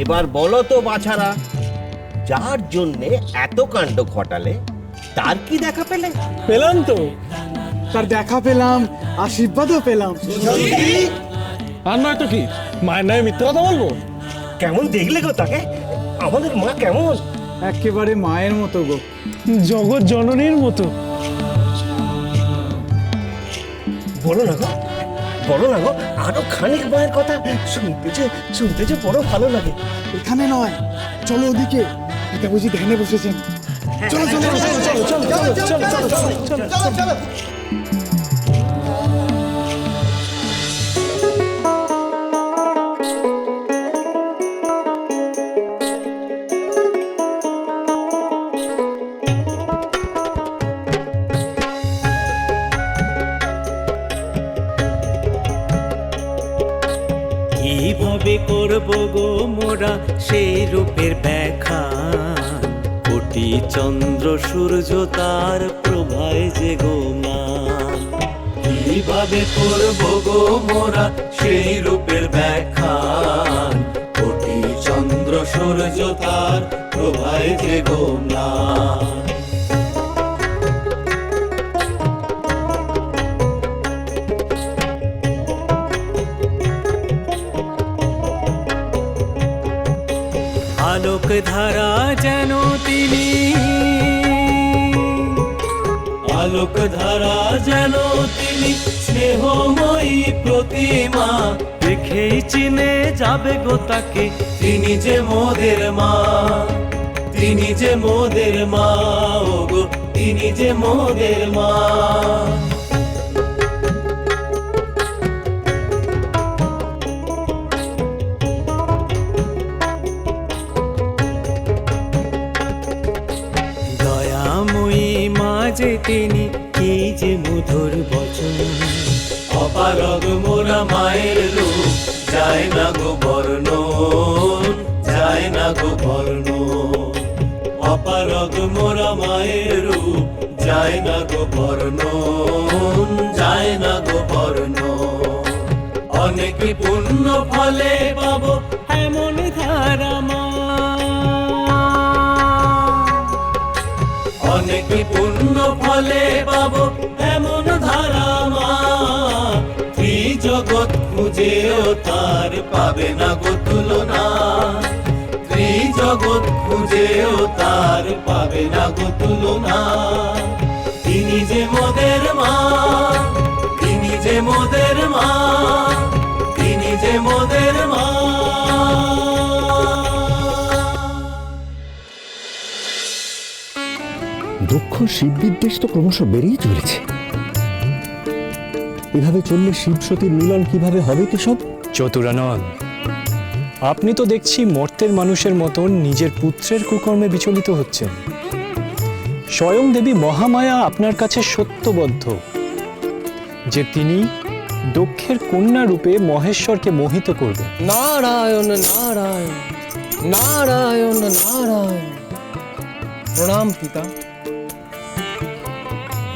এবার বলো তো বাছারা যার জন্যে এত কাণ্ড ঘটালে তার কি দেখা পেলে? পেলাম তো। তার দেখা পেলাম আশীর্বাদও পেলাম। আর নয় তো কি? মায়ের নামে মিথ্যা কথা বলব? কেমন দেখলে গো তাকে? আমাদের মা কেমন? একেবারে মায়ের মতো গো। জগৎ জননীর মতো। বলো না গো। বলো না গো আরও খানিক মায়ের কথা শুনতে যে শুনতে যে বড় ভালো লাগে এখানে নয় চলো ওদিকে এটা বুঝি ধ্যানে বসেছেন চলো চলো চলো চলো চলো চলো চলো চলো চলো কীভাবে করব গো মোরা সেই রূপের ব্যাখ্যা। কোটি চন্দ্র সূর্য তার প্রভায় যে গো মা। কীভাবে করব গো মোরা সেই রূপের ব্যাখ্যা? কোটি চন্দ্র সূর্য তার প্রভায় যে গো মা। ধারা যেন তিনি। আলোক ধারা যেন তিনি, স্নেহময়ী প্রতিমা। দেখেই চিনে যাবে গো তাকে, তিনি যে মোদের মা। তিনি যে মোদের মা ও গো তিনি যে মোদের মা। যে তিনি, কি যে মধুর বচন। অপারগ মোরা মায়ের রূপ, যায় না গো বর্ণ যায় না গো বর্ণ অপারগ মোরা মায়ের রূপ, যায় না গো বর্ণ যায় না গো বর্ণ অনেক পুণ্য ফলে পাবো এমন ধারা পুণ্য ফলে পাবো এমন ধারা মা। জগৎ খুঁজেও তার পাবে না গো তুলনা। জগৎ খুঁজেও তার পাবে না গো তুলনা। তিনি যে মোদের মা, তিনি যে মোদের মা, তিনি যে মোদের মা। দক্ষ শিব বিদ্বেষ তো ক্রমশ বেড়েই চলেছে। এভাবে চললে শিব সতীর মিলন কীভাবে হবে কেশব? চতুরানন আপনি তো দেখছি মর্তের মানুষের মতন নিজের পুত্রের কুকর্মে বিচলিত হচ্ছেন। স্বয়ং দেবী মহামায়া আপনার কাছে সত্যবদ্ধ যে তিনি দক্ষের কন্যা রূপে মহেশ্বরকে মোহিত করবেন। নারায়ণ নারায়ণ নারায়ণ নারায়ণ। প্রণাম পিতা।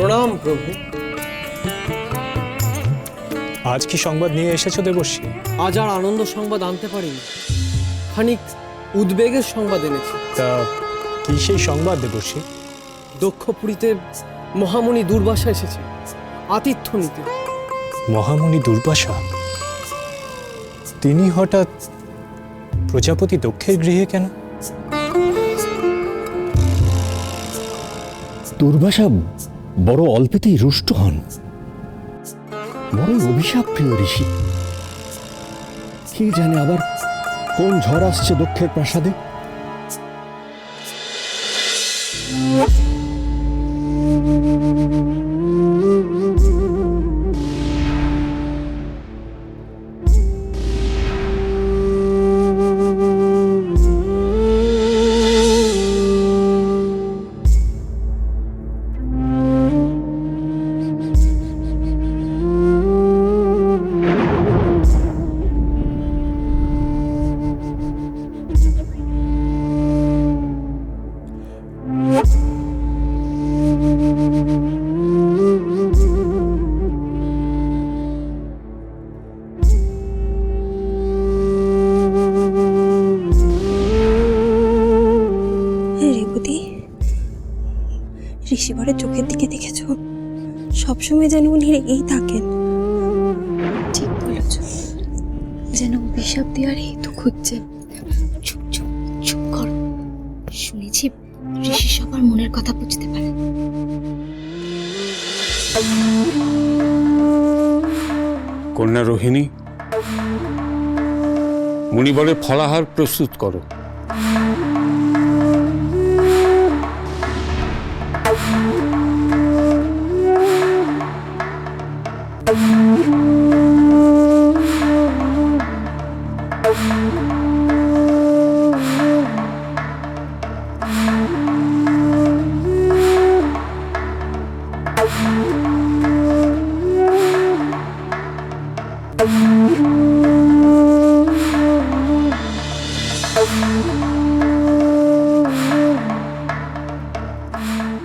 প্রণাম প্রভু। আজ কি সংবাদ নিয়ে এসেছ দেবর্ষী? আজ আর আনন্দ সংবাদ আনতে পারিনি। খানিক উদ্বেগের সংবাদ এনেছি। তা কি সেই সংবাদ দেবর্ষী? দক্ষপুরীতে মহামণি দুর্বাসা এসেছে। আতিথ্য নিতে। মহামণি দুর্বাসা? তিনি হঠাৎ প্রজাপতি দক্ষের গৃহে কেন? দুর্বাসা বড় অল্পেতেই রুষ্ট হন। বড় অভিশাপ, প্রিয় ঋষি। কে জানে আবার কোন ঝড় আসছে দক্ষের প্রাসাদে? ঋষিবরের চোখের দিকে দেখেছ? সবসময় যেন উনি রেগেই থাকেন। ঠিক বলেছ। যেন অভিশাপ দেওয়ার হেতু খুঁজছেন চুপ চুপ চুপ কর। শুনেছি ঋষি সবার মনের কথা বুঝতে পারে। কন্যা রোহিণী মুনিবরের ফলাহার প্রস্তুত করো।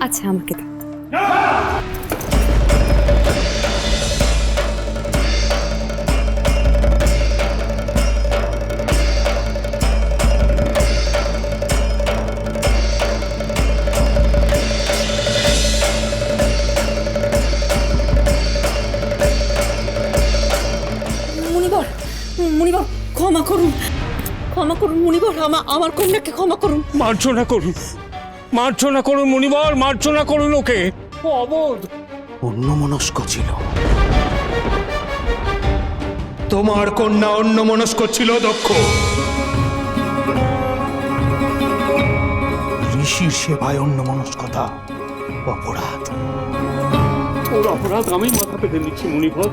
আচ্ছা আমাকে দাও ক্ষমা করুন। ক্ষমা করুন মুনিবর আমার আমার কন্যাকে ক্ষমা করুন। মার্জনা করুন। মার্জনা করুন মুনিবর মার্জনা করুন ওকে। ও অবোধ। অন্যমনস্ক ছিল। তোমার কন্যা অন্যমনস্ক ছিল দক্ষ। ঋষির সেবায় অন্যমনস্কতা অপরাধ। ওর অপরাধ আমি মাথা পেতে নিচ্ছি মুনিভর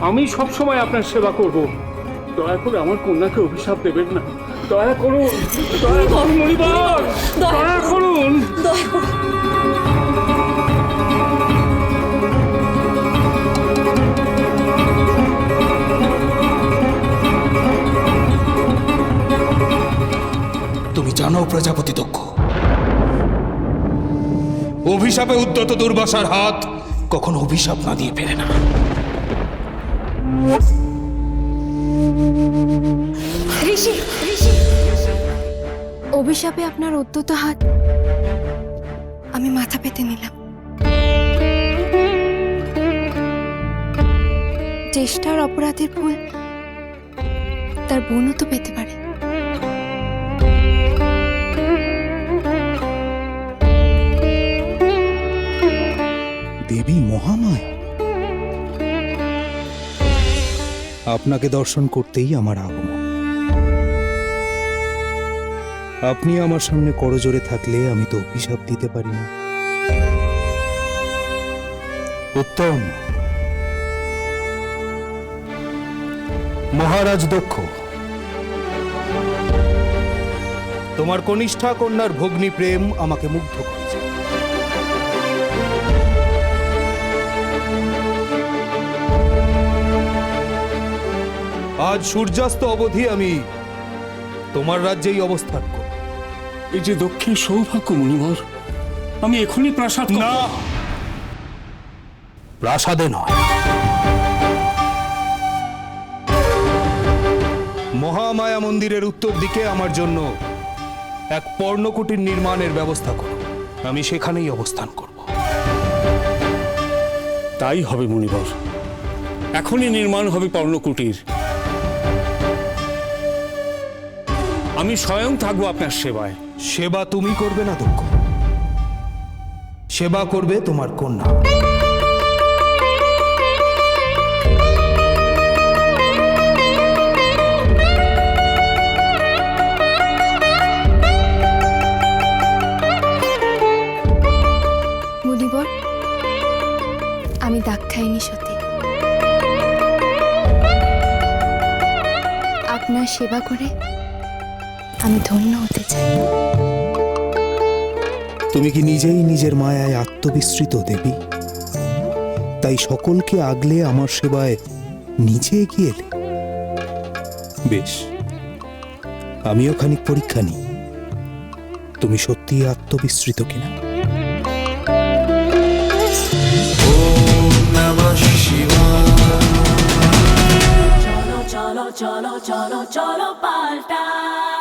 আমি সবসময় আপনার সেবা করব। দয়া করে আমার কন্যাকে অভিশাপ দেবেন না। দয়া করুন দয়া করুন দয়া করুন। দয়া করুন। জানো প্রজাপতি দক্ষ। অভিশাপে উদ্যত দুর্বাসার হাত কখনো অভিশাপ না দিয়ে ফেরে না। অভিশাপে আপনার উদ্যত হাত, আমি মাথা পেতে নিলাম। চেষ্টার অপরাধের ফুল তার বোনও তো পেতে পারে। দেবী মহামায়া। আপনাকে দর্শন করতেই আমার আগমন। আপনি আমার সামনে করজোরে থাকলে আমি তো অভিশাপ দিতে পারি না। উত্তম। মহারাজ দক্ষ। তোমার কনিষ্ঠা কন্যার ভগ্নী প্রেম আমাকে মুগ্ধ করেছে। আজ সূর্যাস্ত অবধি আমি তোমার রাজ্যেই অবস্থান করব এই যে দক্ষিণ সৌভাগ্য মুনিবর আমি এখনই প্রাসাদ না। প্রাসাদে নয়। মহামায়া মন্দিরের উত্তর দিকে আমার জন্য এক পর্ণকুটির নির্মাণের ব্যবস্থা করো। আমি সেখানেই অবস্থান করব। তাই হবে মুনিবর। এখনই নির্মাণ হবে পর্ণকুটির। আমি স্বয়ং থাকব আপনার সেবায়। সেবা তুমি করবে না দক্ষ সেবা করবে তোমার কন্যা। আমি দাগ খাইনি সত্যি আপনার সেবা করে আমি ধন্য হতে চাই। তুমি কি নিজেই নিজের মায়ায় আত্মবিস্মৃত দেবী? তাই সকলকে আগলে আমার সেবায় নিচে এগিয়ে এলে। বেশ আমিও খানিক পরীক্ষা নিই। তুমি সত্যি আত্মবিস্মৃত কিনা? চলো চলো চলো চলো চলো